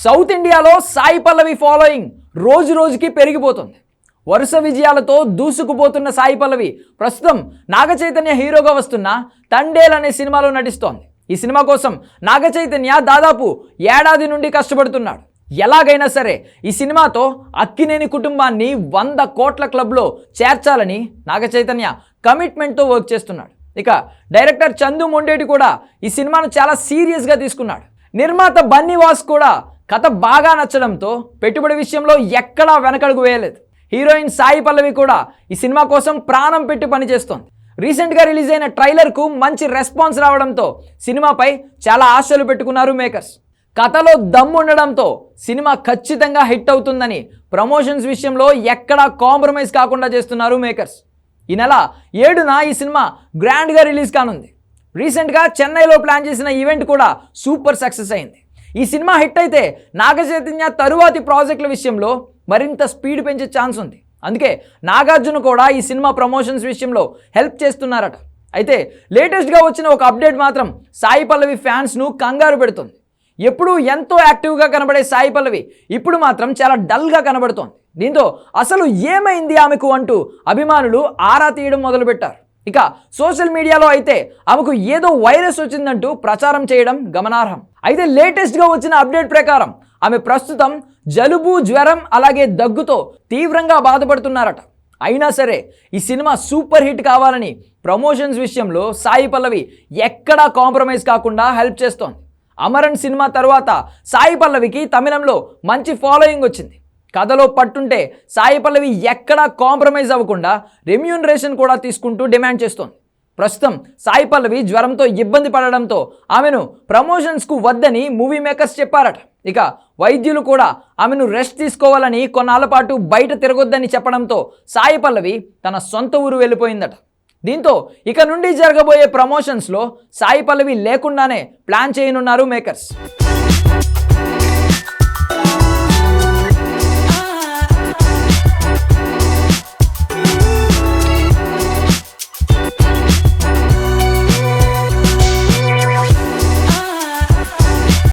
South ఇండియాలో Sai Pallavi following రోజు రోజుకి పెరిగిపోతుంది. వరుస విజయాలతో దూసుకుపోతున్న సాయి పల్లవి ప్రస్తుతం నాగ చైతన్య హీరోగా వస్తున్న తండేల్ అనే సినిమాలో నటిస్తోంది. ఈ సినిమా కోసం నాగ చైతన్య దాదాపు ఏడాది నుండి కష్టపడుతున్నాడు. ఎలాగైనా సరే ఈ సినిమాతో అక్కినేని కుటుంబాన్ని వంద కోట్ల క్లబ్లో చేర్చాలని నాగ చైతన్య కమిట్మెంట్తో వర్క్ చేస్తున్నాడు. ఇక డైరెక్టర్ చందు మొండేటి కూడా ఈ సినిమాను చాలా సీరియస్గా తీసుకున్నాడు. నిర్మాత బన్నీ వాస్ కూడా కథ బాగా నచ్చడంతో పెట్టుబడి విషయంలో ఎక్కడా వెనకడుగు వేయలేదు. హీరోయిన్ సాయి పల్లవి కూడా ఈ సినిమా కోసం ప్రాణం పెట్టి పనిచేస్తోంది. రీసెంట్గా రిలీజ్ అయిన ట్రైలర్కు మంచి రెస్పాన్స్ రావడంతో సినిమాపై చాలా ఆశలు పెట్టుకున్నారు మేకర్స్. కథలో దమ్ము ఉండడంతో సినిమా ఖచ్చితంగా హిట్ అవుతుందని ప్రమోషన్స్ విషయంలో ఎక్కడా కాంప్రమైజ్ కాకుండా చేస్తున్నారు మేకర్స్. ఈ నెల ఏడున ఈ సినిమా గ్రాండ్గా రిలీజ్ కానుంది. రీసెంట్గా చెన్నైలో ప్లాన్ చేసిన ఈవెంట్ కూడా సూపర్ సక్సెస్ అయింది. ఈ సినిమా హిట్ అయితే నాగ చైతన్య తరువాతి ప్రాజెక్టుల విషయంలో మరింత స్పీడ్ పెంచే ఛాన్స్ ఉంది. అందుకే నాగార్జున కూడా ఈ సినిమా ప్రమోషన్స్ విషయంలో హెల్ప్ చేస్తున్నారట. అయితే లేటెస్ట్గా వచ్చిన ఒక అప్డేట్ మాత్రం సాయి పల్లవి ఫ్యాన్స్ను కంగారు పెడుతుంది. ఎప్పుడూ ఎంతో యాక్టివ్గా కనబడే సాయి పల్లవి ఇప్పుడు మాత్రం చాలా డల్గా కనబడుతోంది. దీంతో అసలు ఏమైంది ఆమెకు అంటూ అభిమానులు ఆరా తీయడం మొదలుపెట్టారు. ఇక సోషల్ మీడియాలో అయితే ఆమెకు ఏదో వైరస్ వచ్చిందంటూ ప్రచారం చేయడం గమనార్హం. అయితే లేటెస్ట్గా వచ్చిన అప్డేట్ ప్రకారం ఆమె ప్రస్తుతం జలుబు జ్వరం అలాగే దగ్గుతో తీవ్రంగా బాధపడుతున్నారట. అయినా సరే ఈ సినిమా సూపర్ హిట్ కావాలని ప్రమోషన్స్ విషయంలో సాయి పల్లవి ఎక్కడా కాంప్రమైజ్ కాకుండా హెల్ప్ చేస్తోంది. అమరన్ సినిమా తర్వాత సాయి పల్లవికి తమిళంలో మంచి ఫాలోయింగ్ వచ్చింది. కథలో పట్టుంటే సాయి పల్లవి ఎక్కడా కాంప్రమైజ్ అవ్వకుండా రెమ్యూనరేషన్ కూడా తీసుకుంటూ డిమాండ్ చేస్తోంది. ప్రస్తుతం సాయి పల్లవి జ్వరంతో ఇబ్బంది పడడంతో ఆమెను ప్రమోషన్స్కు వద్దని మూవీ మేకర్స్ చెప్పారట. ఇక వైద్యులు కూడా ఆమెను రెస్ట్ తీసుకోవాలని కొన్నాళ్ళ పాటు బయట తిరగొద్దని చెప్పడంతో సాయి పల్లవి తన సొంత ఊరు వెళ్ళిపోయిందట. దీంతో ఇక నుండి జరగబోయే ప్రమోషన్స్లో సాయి పల్లవి లేకుండానే ప్లాన్ చేయనున్నారు మేకర్స్.